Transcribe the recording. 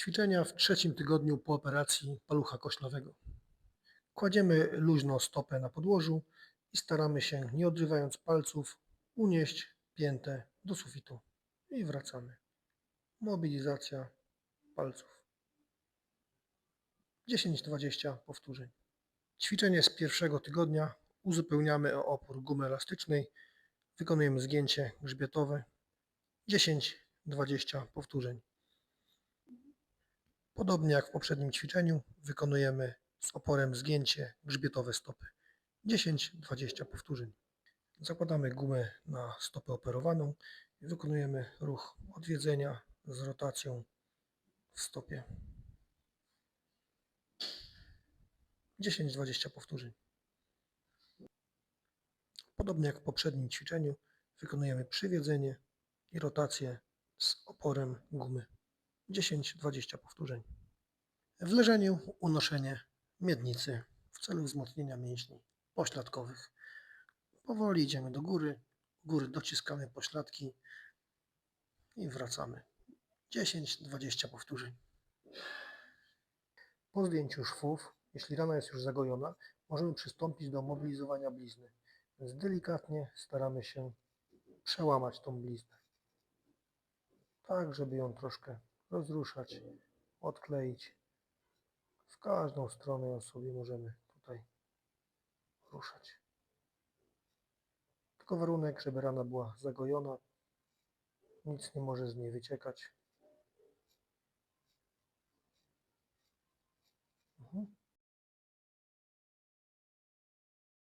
Ćwiczenia w trzecim tygodniu po operacji palucha koślawego. Kładziemy luźno stopę na podłożu i staramy się, nie odrywając palców, unieść piętę do sufitu. I wracamy. Mobilizacja palców. 10-20 powtórzeń. Ćwiczenie z pierwszego tygodnia uzupełniamy o opór gumy elastycznej. Wykonujemy zgięcie grzbietowe. 10-20 powtórzeń. Podobnie jak w poprzednim ćwiczeniu, wykonujemy z oporem zgięcie grzbietowe stopy. 10-20 powtórzeń. Zakładamy gumę na stopę operowaną i wykonujemy ruch odwiedzenia z rotacją w stopie. 10-20 powtórzeń. Podobnie jak w poprzednim ćwiczeniu, wykonujemy przywiedzenie i rotację z oporem gumy. 10-20 powtórzeń. W leżeniu unoszenie miednicy w celu wzmocnienia mięśni pośladkowych. Powoli idziemy do góry, góry dociskamy pośladki i wracamy. 10-20 powtórzeń. Po zdjęciu szwów, jeśli rana jest już zagojona, możemy przystąpić do mobilizowania blizny. Więc delikatnie staramy się przełamać tą bliznę. Tak, żeby ją troszkę rozruszać, odkleić. W każdą stronę ją sobie możemy tutaj ruszać. Tylko warunek, żeby rana była zagojona, nic nie może z niej wyciekać. Mhm.